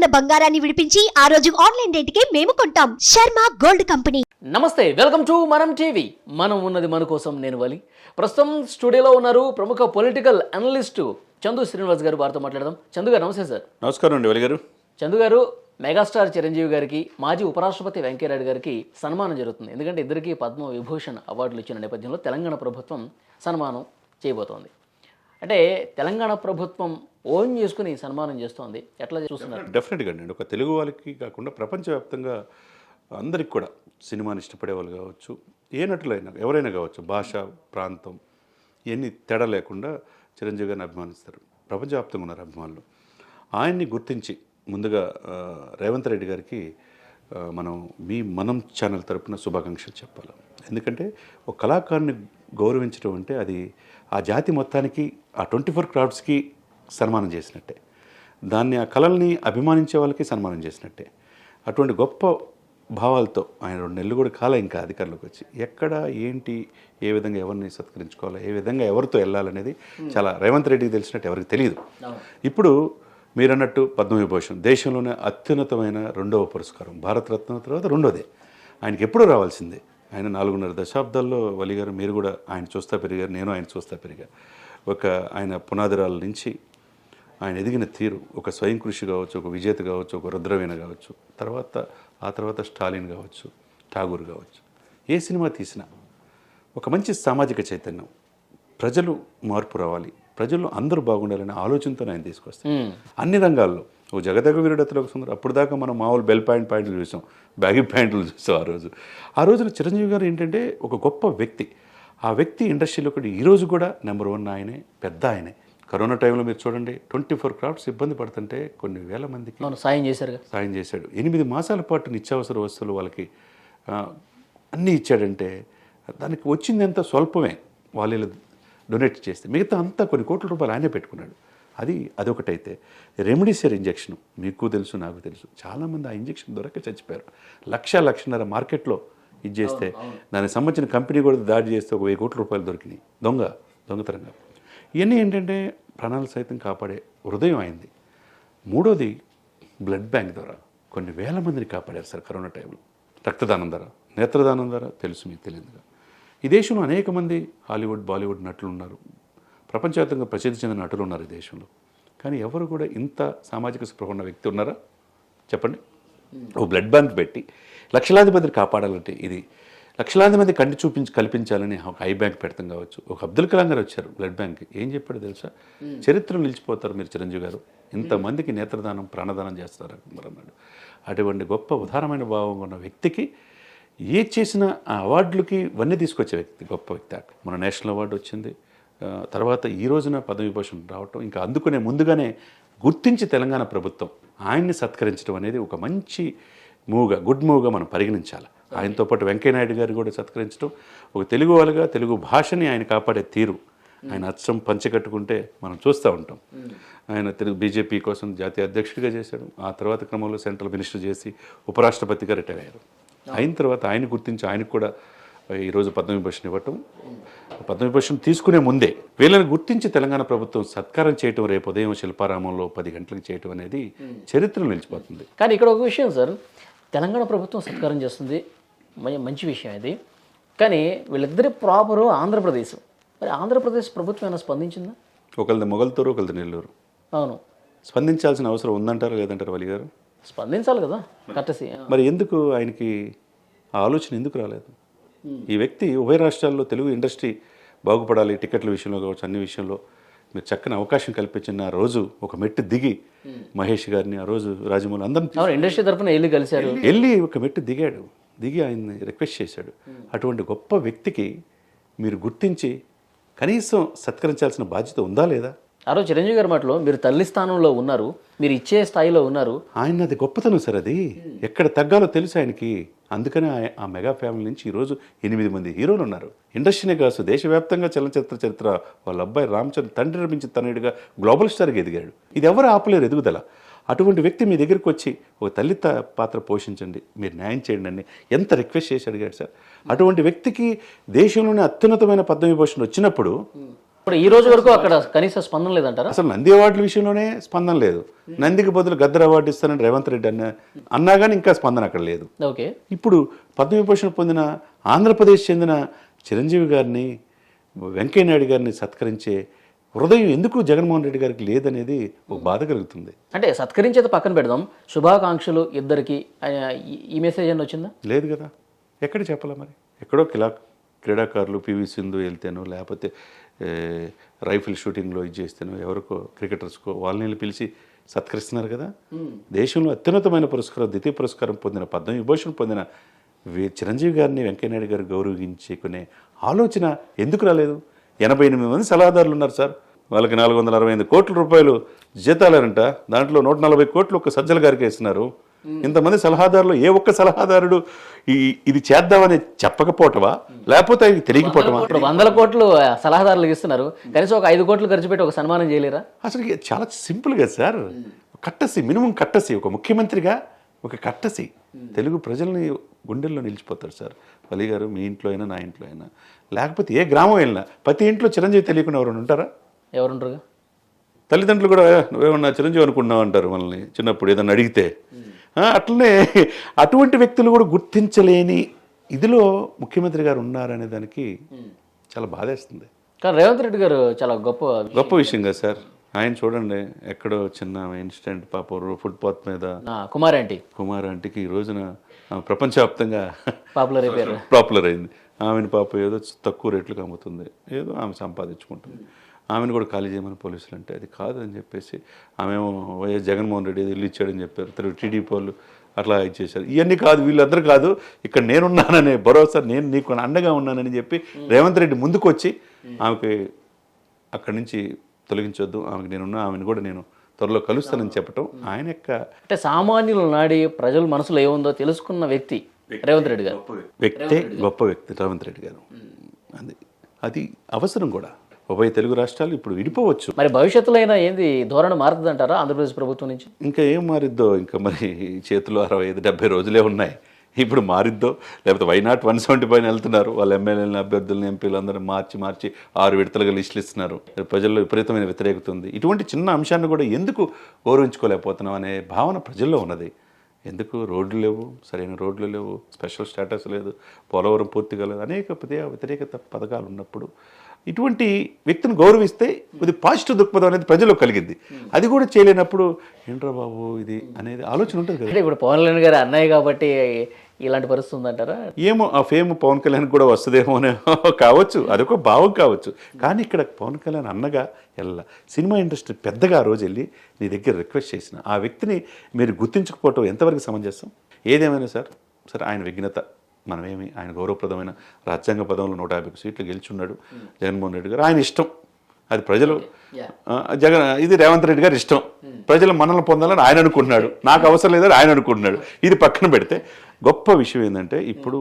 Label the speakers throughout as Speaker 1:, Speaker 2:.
Speaker 1: ఉన్న బంగారాన్ని విడిపించి ఆ రోజు ఆన్లైన్ రేటుకే మేము కొంటాం. Sharma gold company.
Speaker 2: నమస్తే వెల్కమ్ టు మనం టీవీ. మనం ఉన్నది మన కోసం నేను వలి. ప్రస్తుతం స్టూడియోలో ఉన్నారు ప్రముఖ పొలిటికల్ అనలిస్టు చందు శ్రీనివాస్ గారు వారితో మాట్లాడదాం. చందు గారు నమస్తే సార్.
Speaker 3: నమస్కారం అండి వెలి గారు.
Speaker 2: చందు గారు మెగాస్టార్ చిరంజీవి గారికి మాజీ ఉపరాష్ట్రపతి వెంకయ్యనాయుడు గారికి సన్మానం జరుగుతుంది. ఎందుకంటే ఇద్దరికి పద్మ విభూషణ్ అవార్డులు ఇచ్చిన నేపథ్యంలో తెలంగాణ ప్రభుత్వం సన్మానం చేయబోతోంది. అంటే తెలంగాణ ప్రభుత్వం ఓన్ చేసుకుని సన్మానం చేస్తోంది. ఎట్లా చూస్తున్నారు?
Speaker 3: డెఫినెట్గా అండి. ఒక తెలుగు వాళ్ళకి కాకుండా ప్రపంచవ్యాప్తంగా అందరికి కూడా సినిమాని ఇష్టపడే వాళ్ళు కావచ్చు ఏ నటులైనా ఎవరైనా కావచ్చు భాష ప్రాంతం ఇవన్నీ తేడా లేకుండా చిరంజీవి గారిని అభిమానిస్తారు. ప్రపంచవ్యాప్తంగా ఉన్నారు అభిమానులు. ఆయన్ని గుర్తించి ముందుగా రేవంత్ రెడ్డి గారికి మనం మీ మనం ఛానల్ తరపున శుభాకాంక్షలు చెప్పాలి. ఎందుకంటే ఒక కళాకారుని గౌరవించడం అంటే అది ఆ జాతి మొత్తానికి ఆ ట్వంటీ ఫోర్ క్రాఫ్ట్స్కి సన్మానం చేసినట్టే. దాన్ని ఆ కళల్ని అభిమానించే వాళ్ళకి సన్మానం చేసినట్టే. అటువంటి గొప్ప భావాలతో ఆయన రెండు నెలలు కూడా కాలం ఇంకా అధికారంలోకి వచ్చి ఎక్కడ ఏంటి ఏ విధంగా ఎవరిని సత్కరించుకోవాలి ఏ విధంగా ఎవరితో వెళ్ళాలనేది చాలా రేవంత్ రెడ్డికి తెలిసినట్టు ఎవరికి తెలియదు. ఇప్పుడు మీరన్నట్టు పద్మవిభూషణ్ దేశంలోనే అత్యున్నతమైన రెండవ పురస్కారం భారతరత్న తర్వాత రెండోదే. ఆయనకి ఎప్పుడూ రావాల్సిందే. ఆయన నాలుగున్నర దశాబ్దాల్లో వలి గారు మీరు కూడా ఆయన చూస్తా పెరిగారు నేను ఆయన చూస్తా పెరిగా. ఒక ఆయన పునాదిరాల నుంచి ఆయన ఎదిగిన తీరు ఒక స్వయం కృషి కావచ్చు ఒక విజేత కావచ్చు ఒక రుద్రవీణ కావచ్చు తర్వాత ఆ తర్వాత స్టాలిన్ కావచ్చు ఠాగూర్ కావచ్చు. ఏ సినిమా తీసినా ఒక మంచి సామాజిక చైతన్యం ప్రజలు మార్పు రావాలి ప్రజలు అందరూ బాగుండాలనే ఆలోచనతో ఆయన తీసుకొస్తారు అన్ని రంగాల్లో ఓ జగదగ వీరుడతలకు సుందరం అప్పుడు దాకా మనం మామూలు బెల్ పాయింట్ పాయింట్లు చూసాం బ్యాగీ ప్యాంట్లు చూసాం ఆ రోజు. ఆ రోజున చిరంజీవి గారు ఏంటంటే ఒక గొప్ప వ్యక్తి. ఆ వ్యక్తి ఇండస్ట్రీలో కూడా ఈ రోజు కూడా నెంబర్ వన్ ఆయనే పెద్ద ఆయనే. కరోనా టైంలో మీరు చూడండి ట్వంటీ ఫోర్ క్రాఫ్ట్స్ ఇబ్బంది పడుతుంటే కొన్ని వేల మందికి
Speaker 2: సాయం చేశారుగా
Speaker 3: సాయం చేశాడు. ఎనిమిది మాసాల పాటు నిత్యావసర వస్తువులు వాళ్ళకి అన్నీ ఇచ్చాడంటే దానికి వచ్చింది ఎంత స్వల్పమే వాళ్ళు డొనేట్ చేస్తే. మిగతా అంతా కొన్ని కోట్ల రూపాయలు ఆయనే పెట్టుకున్నాడు. అది అదొకటైతే. రెమెడీసియర్ ఇంజెక్షన్ మీకు తెలుసు నాకు తెలుసు. చాలామంది ఆ ఇంజెక్షన్ దొరక చచ్చిపోయారు. లక్ష లక్షన్నర మార్కెట్లో ఇది చేస్తే దానికి సంబంధించిన కంపెనీ కూడా దాడి చేస్తే ఒక వెయ్యి కోట్ల రూపాయలు దొరికినాయి. దొంగ దొంగతనంగా ఇవన్నీ ఏంటంటే ప్రాణాలు సైతం కాపాడే హృదయం అయింది. మూడోది బ్లడ్ బ్యాంక్ ద్వారా కొన్ని వేల మందిని కాపాడారు సార్ కరోనా టైంలో. రక్తదానం ద్వారా. నేత్రదానం ద్వారా తెలుసు మీకు తెలియదుగా. ఈ దేశంలో అనేక మంది హాలీవుడ్ బాలీవుడ్ నటులు ఉన్నారు. ప్రపంచవ్యాప్తంగా ప్రసిద్ధి చెందిన నటులు ఉన్నారు ఈ దేశంలో. కానీ ఎవరు కూడా ఇంత సామాజిక స్పృహ ఉన్న వ్యక్తి ఉన్నారా? చెప్పండి. ఓ బ్లడ్ బ్యాంక్ పెట్టి లక్షలాది మందిని కాపాడాలంటే ఇది లక్షలాది మంది కంటి చూపించి కల్పించాలని ఒక ఐ బ్యాంక్ పెడతాం కావచ్చు. ఒక అబ్దుల్ కలాం గారు వచ్చారు బ్లడ్ బ్యాంక్. ఏం చెప్పాడు తెలుసా? చరిత్రలో నిలిచిపోతారు మీరు చిరంజీవి గారు. ఇంతమందికి నేత్రదానం ప్రాణదానం చేస్తారు మరి అన్నాడు. అటువంటి గొప్ప ఉదారమైన భావం ఉన్న వ్యక్తికి ఏ చేసిన ఆ అవార్డులకి ఇవన్నీ తీసుకొచ్చే వ్యక్తి గొప్ప వ్యక్తి. మన నేషనల్ అవార్డు వచ్చింది. తర్వాత ఈ రోజున పదవిభూషణ్ రావటం ఇంకా అందుకునే ముందుగానే గుర్తించి తెలంగాణ ప్రభుత్వం ఆయన్ని సత్కరించడం అనేది ఒక మంచి మూవ్గా గుడ్ మూవ్గా మనం పరిగణించాలి. ఆయనతో పాటు వెంకయ్యనాయుడు గారు కూడా సత్కరించడం. ఒక తెలుగు వాళ్ళగా తెలుగు భాషని ఆయన కాపాడే తీరు. ఆయన అచ్చం పంచకట్టుకుంటే మనం చూస్తూ ఉంటాం. ఆయన తెలుగు బీజేపీ కోసం జాతీయ అధ్యక్షుడిగా చేశాడు. ఆ తర్వాత క్రమంలో సెంట్రల్ మినిస్టర్ చేసి ఉపరాష్ట్రపతిగా రిటైర్ అయ్యారు. అయిన తర్వాత ఆయన గుర్తించి ఆయనకు కూడా ఈరోజు పద్మవిభూషణ్ ఇవ్వటం. పద్మవిభూషణ్ తీసుకునే ముందే వీళ్ళని గుర్తించి తెలంగాణ ప్రభుత్వం సత్కారం చేయటం రేపు ఉదయం శిల్పారామంలో పది గంటలకు చేయటం అనేది చరిత్రలో నిలిచిపోతుంది.
Speaker 2: కానీ ఇక్కడ ఒక విషయం సార్. తెలంగాణ ప్రభుత్వం సత్కారం చేస్తుంది. మంచి విషయం ఇది. కానీ వీళ్ళిద్దరి ప్రాపరు ఆంధ్రప్రదేశ్. మరి ఆంధ్రప్రదేశ్ ప్రభుత్వం ఏమైనా స్పందించిందా?
Speaker 3: ఒకరిది మొగల్తూరు ఒకరిది నెల్లూరు.
Speaker 2: అవును.
Speaker 3: స్పందించాల్సిన అవసరం ఉందంటారా లేదంటారా వలి గారు?
Speaker 2: స్పందించాలి కదా కట్టసి
Speaker 3: మరి ఎందుకు ఆయనకి ఆ ఆలోచన ఎందుకు రాలేదు? ఈ వ్యక్తి ఉభయ రాష్ట్రాల్లో తెలుగు ఇండస్ట్రీ బాగుపడాలి టికెట్ల విషయంలో కావచ్చు అన్ని విషయంలో. మీరు చక్కని అవకాశం కల్పించిన ఆ రోజు ఒక మెట్టు దిగి మహేష్ గారిని ఆ రోజు రాజమౌళి
Speaker 2: అవును ఇండస్ట్రీ తరఫున వెళ్ళి కలిశారు.
Speaker 3: వెళ్ళి ఒక మెట్టు దిగాడు. దిగి ఆయన్ని రిక్వెస్ట్ చేశాడు. అటువంటి గొప్ప వ్యక్తికి మీరు గుర్తించి కనీసం సత్కరించాల్సిన బాధ్యత ఉందా లేదా?
Speaker 2: ఆ రోజు చిరంజీవి గారి మాటలో మీరు తల్లి స్థానంలో ఉన్నారు మీరు ఇచ్చే స్థాయిలో ఉన్నారు.
Speaker 3: ఆయన అది గొప్పతనం సార్ అది. ఎక్కడ తగ్గాలో తెలుసు ఆయనకి. అందుకనే ఆ మెగా ఫ్యామిలీ నుంచి ఈరోజు ఎనిమిది మంది హీరోలు ఉన్నారు. ఇండస్ట్రీనే కాదు దేశవ్యాప్తంగా చలనచిత్ర చరిత్ర. వాళ్ళ అబ్బాయి రామచంద్ర తండ్రి నిర్మించిన తనయుడిగా గ్లోబల్ స్టార్గా ఎదిగాడు. ఇది ఎవరు ఆపలేరు ఎదుగుదల. అటువంటి వ్యక్తి మీ దగ్గరికి వచ్చి ఒక తల్లి పాత్ర పోషించండి మీరు న్యాయం చేయండి అని ఎంత రిక్వెస్ట్ చేసి అడిగాడు సార్. అటువంటి వ్యక్తికి దేశంలోనే అత్యున్నతమైన పద్మవిభూషణ్ వచ్చినప్పుడు
Speaker 2: ఇప్పుడు ఈ రోజు వరకు అక్కడ కనీస స్పందన లేదంటారా?
Speaker 3: అసలు నంది అవార్డుల విషయంలోనే స్పందన లేదు. నందికి బదులు గద్దర్ అవార్డు ఇస్తానని రేవంత్ రెడ్డి అన్న అన్నా కానీ ఇంకా స్పందన అక్కడ లేదు.
Speaker 2: ఓకే.
Speaker 3: ఇప్పుడు పద్మవిభూషణ్ పొందిన ఆంధ్రప్రదేశ్ చెందిన చిరంజీవి గారిని వెంకయ్యనాయుడు గారిని సత్కరించే హృదయం ఎందుకు జగన్మోహన్ రెడ్డి గారికి లేదనేది ఒక బాధ కలుగుతుంది.
Speaker 2: అంటే సత్కరించేది పక్కన పెడదాం. శుభాకాంక్షలు ఇద్దరికి ఈ మెసేజ్ అని వచ్చిందా?
Speaker 3: లేదు కదా. ఎక్కడ చెప్పాలా మరి? ఎక్కడో కిలా క్రీడాకారులు పివి సింధు వెళ్తేనో లేకపోతే రైఫిల్ షూటింగ్లో ఇది చేస్తేనో ఎవరికో క్రికెటర్స్కో వాళ్ళని పిలిచి సత్కరిస్తున్నారు కదా. దేశంలో అత్యున్నతమైన పురస్కారం ద్వితీయ పురస్కారం పొందిన పద్మవిభూషణ్ పొందిన వి- చిరంజీవి గారిని వెంకయ్యనాయుడు గారు గౌరవించుకునే ఆలోచన ఎందుకు రాలేదు? ఎనభై ఎనిమిది మంది సలహాదారులు ఉన్నారు సార్. వాళ్ళకి నాలుగు వందల అరవై ఎనిమిది కోట్ల రూపాయలు జీతాలంట దాంట్లో నూట నలభై కోట్లు ఒక సజ్జల గారికి వేస్తున్నారు. ఇంతమంది సలహాదారులు ఏ ఒక్క సలహాదారుడు ఈ ఇది చేద్దామని చెప్పకపోవటమా? లేకపోతే ఆయనకి తెలియకపోవటమా?
Speaker 2: ఇప్పుడు వందల కోట్లు ఆ, సలహాదారులకు ఇస్తున్నారు. కనీసం ఒక ఐదు కోట్లు ఖర్చు పెట్టి ఒక సన్మానం చేయలేరా?
Speaker 3: అసలు చాలా సింపుల్ కదా సార్. కట్టసి మినిమం కట్టసి ఒక ముఖ్యమంత్రిగా ఒక కట్టసి. తెలుగు ప్రజల్ని గుండెల్లో నిలిచిపోతారు సార్. వలి గారు మీ ఇంట్లో అయినా నా ఇంట్లో అయినా. లేకపోతే ఏ గ్రామం వెళ్ళినా ప్రతి ఇంట్లో చిరంజీవి తెలియకుండా ఎవరైనా ఉంటారా?
Speaker 2: ఎవరుంటారుగా?
Speaker 3: తల్లిదండ్రులు కూడా "ఏ, నువ్వేమన్నా చిరంజీవి అనుకున్నావు అంటారు మనల్ని చిన్నప్పుడు ఏదన్నా అడిగితే. అట్లనే అటువంటి వ్యక్తులు కూడా గుర్తించలేని ఇదిలో ముఖ్యమంత్రి గారు ఉన్నారనే దానికి చాలా బాధేస్తుంది.
Speaker 2: కానీ రేవంత్ రెడ్డి గారు చాలా గొప్ప
Speaker 3: గొప్ప విషయం కదా సార్. ఆయన చూడండి ఎక్కడో చిన్న ఇన్సిడెంట్ పాప ఫుట్పాత్ మీద
Speaker 2: కుమార్ ఆంటీ
Speaker 3: కుమార్ ఆంటీకి ఈ రోజున ప్రపంచవ్యాప్తంగా
Speaker 2: పాపులర్ అయిపోయారు.
Speaker 3: పాపులర్ అయింది. ఆమెను పాప ఏదో తక్కువ రేట్లకు అమ్ముతుంది. ఏదో ఆమె సంపాదించుకుంటుంది. ఆమెను కూడా ఖాళీ చేయమని పోలీసులు అంటే అది కాదు అని చెప్పేసి ఆమెమో వైఎస్ జగన్మోహన్ రెడ్డి ఏదో ఇల్లు ఇచ్చాడని చెప్పారు. తర్వాత టీడీపీ వాళ్ళు అట్లా ఇచ్చేశారు ఇవన్నీ కాదు వీళ్ళందరూ కాదు. ఇక్కడ నేనున్నాననే భరోసా నేను నీకు అండగా ఉన్నానని చెప్పి రేవంత్ రెడ్డి ముందుకు వచ్చి ఆమెకి అక్కడి నుంచి తొలగించొద్దు. ఆమెకి నేనున్నా ఆమెను కూడా నేను త్వరలో కలుస్తానని చెప్పటం ఆయన యొక్క
Speaker 2: అంటే సామాన్యులు నాడి ప్రజల మనసులో ఏముందో తెలుసుకున్న వ్యక్తి రేవంత్ రెడ్డి గారు.
Speaker 3: వ్యక్తే. గొప్ప వ్యక్తి రేవంత్ రెడ్డి గారు. అది అది అవసరం కూడా. ఉభయ తెలుగు రాష్ట్రాలు ఇప్పుడు విడిపోవచ్చు.
Speaker 2: మరి భవిష్యత్తులో అయినా ఏంది? ధోరణి మారుతుందంటారా ఆంధ్రప్రదేశ్ ప్రభుత్వం నుంచి?
Speaker 3: ఇంకా ఏం మారిద్దో? ఇంకా మరి చేతిలో అరవై ఐదు డెబ్బై రోజులే ఉన్నాయి. ఇప్పుడు మారిద్దో? లేకపోతే వై నాట్ వన్ సెవెంటీ పైన వెళ్తున్నారు? వాళ్ళ ఎమ్మెల్యేలను అభ్యర్థులను ఎంపీలు అందరూ మార్చి మార్చి ఆరు విడతలుగా లిస్టులు ఇస్తున్నారు. ప్రజల్లో విపరీతమైన వ్యతిరేకత ఉంది ఇటువంటి చిన్న అంశాన్ని కూడా ఎందుకు గౌరవించుకోలేకపోతున్నాం అనే భావన ప్రజల్లో ఉన్నది. ఎందుకు? రోడ్లు లేవు సరైన రోడ్లు లేవు స్పెషల్ స్టేటస్ లేదు పోలవరం పూర్తిగా లేదు. అనేక వ్యతిరేకత పథకాలు ఉన్నప్పుడు ఇటువంటి వ్యక్తిని గౌరవిస్తే ఇది పాజిటివ్ దృక్పథం అనేది ప్రజల్లో కలిగింది అది కూడా చేయలేనప్పుడు ఏంట్రా బాబు ఇది అనేది ఆలోచన ఉంటుంది కదా.
Speaker 2: ఇప్పుడు పవన్ కళ్యాణ్ గారు అన్నయ్య కాబట్టి ఇలాంటి పరిస్థితి ఉందంటారా?
Speaker 3: ఏమో ఆ ఫేమ్ పవన్ కళ్యాణ్ కూడా వస్తుందేమో అనే కావచ్చు అదొక భావం కావచ్చు. కానీ ఇక్కడ పవన్ కళ్యాణ్ అన్నగా వెళ్ళ సినిమా ఇండస్ట్రీ పెద్దగా ఆ రోజు వెళ్ళి నీ దగ్గర రిక్వెస్ట్ చేసిన ఆ వ్యక్తిని మీరు గుర్తించకపోవటం ఎంతవరకు సమంజసం? ఏదేమైనా సార్? సార్ ఆయన విఘ్నత. మనమేమి ఆయన గౌరవప్రదమైన రాజ్యాంగ పదంలో నూట యాభై సీట్లు గెలుచున్నాడు. జగన్మోహన్ రెడ్డి గారు. ఆయన ఇష్టం. అది ప్రజలు జగన్ ఇది రేవంత్ రెడ్డి గారి ఇష్టం. ప్రజలు మనల్ని పొందాలని ఆయన అనుకుంటున్నాడు. నాకు అవసరం లేదని ఆయన అనుకుంటున్నాడు. ఇది పక్కన పెడితే గొప్ప విషయం ఏంటంటే ఇప్పుడు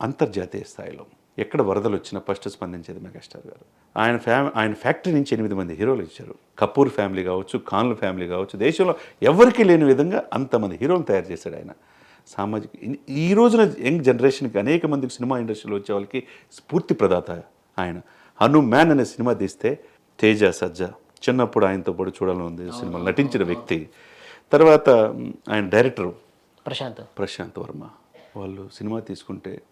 Speaker 3: అంతర్జాతీయ స్థాయిలో ఎక్కడ వరదలు వచ్చినా ఫస్ట్ స్పందించేది మెగాస్టార్ గారు. ఆయన ఫ్యామి ఆయన ఫ్యాక్టరీ నుంచి ఎనిమిది మంది హీరోలు ఇచ్చారు. కపూర్ ఫ్యామిలీ కావచ్చు ఖాన్ల ఫ్యామిలీ కావచ్చు. దేశంలో ఎవరికీ లేని విధంగా అంతమంది హీరోలు తయారు చేశాడు ఆయన. సామాజిక ఈ- రోజున యంగ్ జనరేషన్కి అనేక మందికి సినిమా ఇండస్ట్రీలో వచ్చే వాళ్ళకి స్ఫూర్తి ప్రదాత ఆయన. హను మ్యాన్ అనే సినిమా తీస్తే తేజ సజ్జ చిన్నప్పుడు ఆయనతో పాటు చూడాలని ఉంది సినిమాలో నటించిన వ్యక్తి. తర్వాత ఆయన డైరెక్టర్
Speaker 2: ప్రశాంత్.
Speaker 3: ప్రశాంత్ వర్మ. వాళ్ళు సినిమా తీసుకుంటే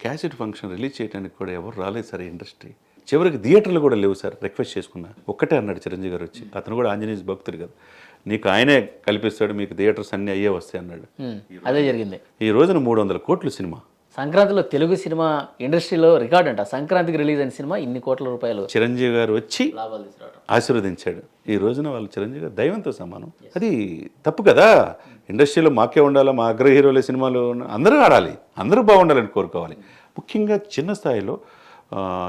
Speaker 3: క్యాసెట్ ఫంక్షన్ రిలీజ్ చేయడానికి కూడా ఎవరు రాలేదు సార్ ఈ ఇండస్ట్రీ. చివరికి థియేటర్లు కూడా లేవు సార్ రిక్వెస్ట్ చేసుకున్నా. ఒక్కటే అన్నాడు చిరంజీవి గారు వచ్చి. అతను కూడా ఆంజనేయ భక్తుడు కదా. నీకు ఆయనే కల్పిస్తాడు మీకు థియేటర్స్ అన్నీ అయ్యే వస్తాయి అన్నాడు.
Speaker 2: అదే జరిగింది.
Speaker 3: ఈ రోజున మూడు వందల కోట్లు సినిమా.
Speaker 2: సంక్రాంతిలో తెలుగు సినిమా ఇండస్ట్రీలో రికార్డ్ అంట. సంక్రాంతికి రిలీజ్ అయిన సినిమా ఇన్ని కోట్ల రూపాయలు.
Speaker 3: చిరంజీవి గారు వచ్చి ఆశీర్వదించాడు. ఈ రోజున వాళ్ళు చిరంజీవి గారు దైవంతో సమానం. అది తప్పు కదా. ఇండస్ట్రీలో మాకే ఉండాలా మా అగ్ర హీరోల సినిమాలు అందరూ ఆడాలి. అందరూ బాగుండాలని కోరుకోవాలి. ముఖ్యంగా చిన్న స్థాయిలో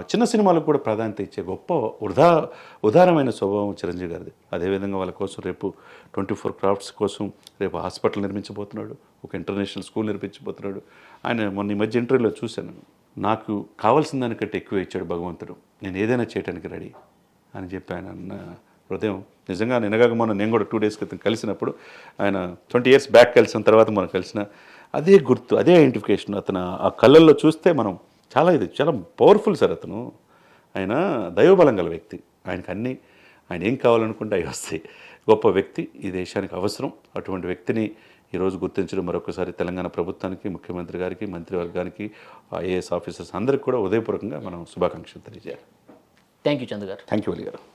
Speaker 3: చిన్న సినిమాలకు కూడా ప్రాధాన్యత ఇచ్చే గొప్ప ఉదా ఉదారమైన స్వభావం చిరంజీవి గారిది. అదేవిధంగా వాళ్ళ కోసం రేపు ట్వంటీ ఫోర్ క్రాఫ్ట్స్ కోసం రేపు హాస్పిటల్ నిర్మించబోతున్నాడు ఒక ఇంటర్నేషనల్ స్కూల్ నిర్మించబోతున్నాడు. ఆయన మొన్న ఈ మధ్య ఇంటర్వ్యూలో చూశాను. నాకు కావాల్సిన దానికంటే ఎక్కువ ఇచ్చాడు భగవంతుడు. నేను ఏదైనా చేయడానికి రెడీ అని చెప్పి ఆయన అన్న హృదయం నిజంగా నినగాక మొన్న నేను కూడా టూ డేస్ క్రితం కలిసినప్పుడు ఆయన ట్వంటీ ఇయర్స్ బ్యాక్ కలిసిన తర్వాత మనం కలిసిన అదే గుర్తు అదే ఐడెంటిఫికేషన్ అతను ఆ కళ్ళల్లో చూస్తే మనం చాలా ఇది చాలా పవర్ఫుల్ సార్ అతను. ఆయన దైవబలం గల వ్యక్తి. ఆయనకు అన్నీ ఆయన ఏం కావాలనుకుంటే అవి వస్తాయి. గొప్ప వ్యక్తి ఈ దేశానికి అవసరం. అటువంటి వ్యక్తిని ఈరోజు గుర్తించడం మరొకసారి తెలంగాణ ప్రభుత్వానికి ముఖ్యమంత్రి గారికి మంత్రివర్గానికి ఐఏఎస్ ఆఫీసర్స్ అందరికీ కూడా ఉదయపూర్వకంగా మనం శుభాకాంక్షలు తెలియజేయాలి.
Speaker 2: థ్యాంక్ యూ చందు గారు.
Speaker 3: థ్యాంక్ యూ గారు.